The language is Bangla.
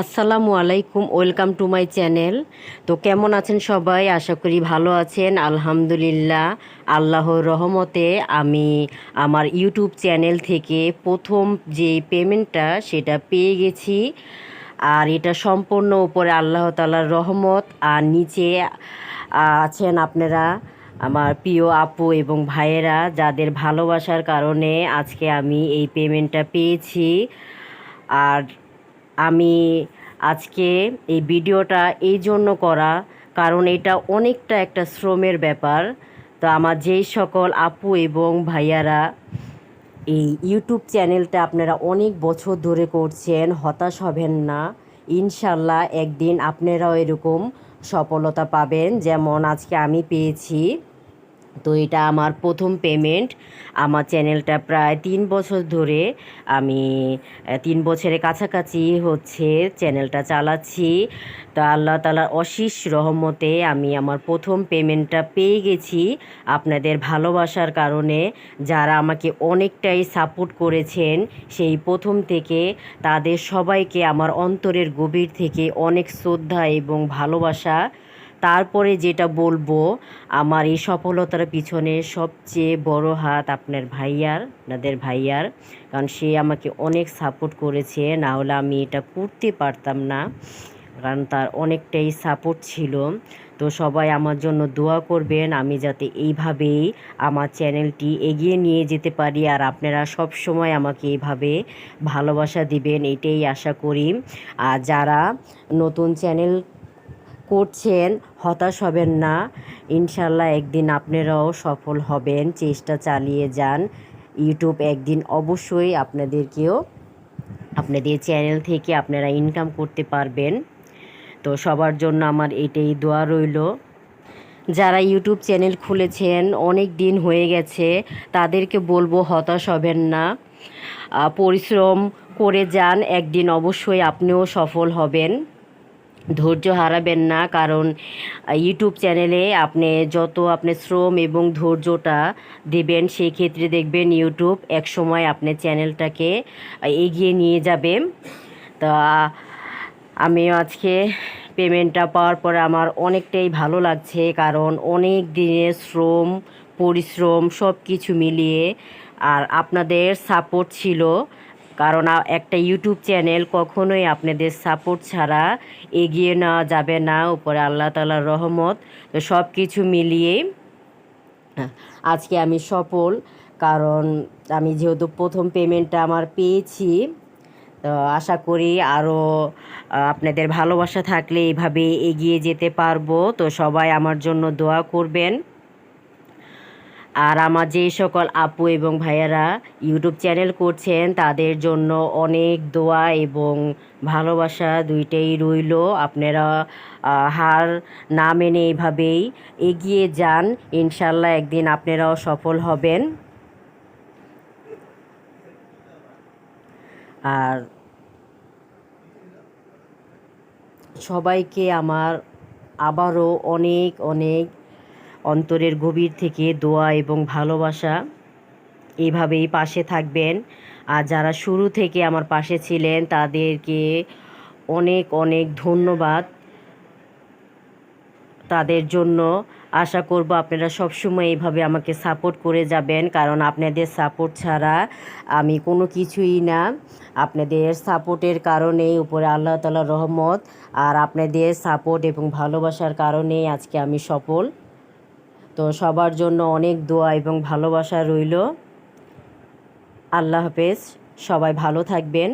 আসসালামু আলাইকুম, ওয়েলকাম টু মাই চ্যানেল। তো কেমন আছেন সবাই? আশা করি ভালো আছেন। আলহামদুলিল্লাহ, আল্লাহর রহমতে আমি আমার ইউটিউব চ্যানেল থেকে প্রথম যে পেমেন্টটা সেটা পেয়ে গেছি। আর এটা সম্পূর্ণ উপরে আল্লাহ তালার রহমত। আর নিচে আছেন আপনারা, আমার প্রিয় আপু এবং ভাইয়েরা, যাদের ভালোবাসার কারণে আজকে আমি এই পেমেন্টটা পেয়েছি। আর আমি আজকে এই ভিডিওটা এই জন্য করা, কারণ এটা অনেকটা একটা শ্রমের ব্যাপার। তো আমার যেই সকল আপু এবং ভাইয়ারা এই ইউটিউব চ্যানেলটা আপনারা অনেক বছর ধরে করছেন, হতাশ হবেন না। ইনশাল্লাহ একদিন আপনারাও এরকম সফলতা পাবেন। যেমন আজকে আমি পেয়েছি তো এটা আমার প্রথম পেমেন্ট আমার চ্যানেলটা প্রায় তিন বছর ধরে আমি তিন বছরের কাছাকাছি হচ্ছে চ্যানেলটা চালাচ্ছি। তো আল্লাহ তালার অশিস রহমতে আমি আমার প্রথম পেমেন্টটা পেয়ে গেছি আপনাদের ভালোবাসার কারণে। যারা আমাকে অনেকটাই সাপোর্ট করেছেন সেই প্রথম থেকে, তাদের সবাইকে আমার অন্তরের গভীর থেকে অনেক শ্রদ্ধা এবং ভালোবাসা। তারপরে যেটা বলব, আমার এই সফলতার পিছনে সবচেয়ে বড় হাত আপনার ভাইয়ার আপনাদের ভাইয়ার, কারণ সে আমাকে অনেক সাপোর্ট করেছে, না হলে আমি এটা করতে পারতাম না, কারণ তার অনেকটাই সাপোর্ট ছিল। তো সবাই আমার জন্য দোয়া করবেন, আমি যাতে এইভাবেই আমার চ্যানেলটি এগিয়ে নিয়ে যেতে পারি, আর আপনারা সব সময় আমাকে এইভাবে ভালোবাসা দিবেন, এটাই আশা করি। আর যারা নতুন চ্যানেল করছেন, হতাশ হবেন না। ইনশাল্লাহ একদিন আপনারাও সফল হবেন। চেষ্টা চালিয়ে যান। ইউটিউব একদিন অবশ্যই আপনাদেরকেও, আপনাদের চ্যানেল থেকে আপনারা ইনকাম করতে পারবেন। তো সবার জন্য আমার এটাই দোয়া রইল। যারা ইউটিউব চ্যানেল খুলেছেন, অনেক দিন হয়ে গেছে, তাদেরকে বলব হতাশ হবেন না। পরিশ্রম করে যান। একদিন অবশ্যই আপনিও সফল হবেন। ধৈর্য হারাবেন না, কারণ ইউটিউব চ্যানেলে আপনি যত আপনি শ্রম এবং ধৈর্যটা দেবেন, সেই ক্ষেত্রে দেখবেন ইউটিউব এক সময় আপনার চ্যানেলটাকে এগিয়ে নিয়ে যাবে। তা, আমি আজকে পেমেন্টটা পাওয়ার পরে আমার অনেকটাই ভালো লাগছে, কারণ অনেক দিনের শ্রম, পরিশ্রম সব কিছু মিলিয়ে আর আপনাদের সাপোর্ট ছিল। কারণ একটা ইউটিউব চ্যানেল কখনোই আপনাদের সাপোর্ট ছাড়া এগিয়ে নেওয়া যাবে না। উপরে আল্লাহ তালার রহমত। তো সব কিছু মিলিয়ে হ্যাঁ, আজকে আমি সফল। কারণ আমি যেহেতু প্রথম পেমেন্টটা আমার পেয়েছি তো আশা করি আরও আপনাদের ভালোবাসা থাকলে এইভাবে এগিয়ে যেতে পারব। তো সবাই আমার জন্য দোয়া করবেন। আর আমার যে সকল আপু এবং ভাইয়ারা ইউটিউব চ্যানেল করছেন, তাদের জন্য অনেক দোয়া এবং ভালোবাসা দুইটাই রইল। আপনারা হার না মেনে এইভাবেই এগিয়ে যান। ইনশাল্লাহ একদিন আপনারাও সফল হবেন। আর সবাইকে আমার আবারও অনেক অনেক অন্তরের গভীর থেকে দোয়া এবং ভালোবাসা এইভাবেই পাশে থাকবেন। আর যারা শুরু থেকে আমার পাশে ছিলেন, তাদেরকে অনেক অনেক ধন্যবাদ। তাদের জন্য আশা করব আপনারা সবসময় এইভাবে আমাকে সাপোর্ট করে যাবেন, কারণ আপনাদের সাপোর্ট ছাড়া আমি কোনো কিছুই না। আপনাদের সাপোর্টের কারণেই উপরে আল্লাহ তালার রহমত, আর আপনাদের সাপোর্ট এবং ভালোবাসার কারণেই আজকে আমি সফল। তো সবার জন্য অনেক দোয়া এবং ভালোবাসা রইল। আল্লাহ হাফেজ সবাই ভালো থাকবেন।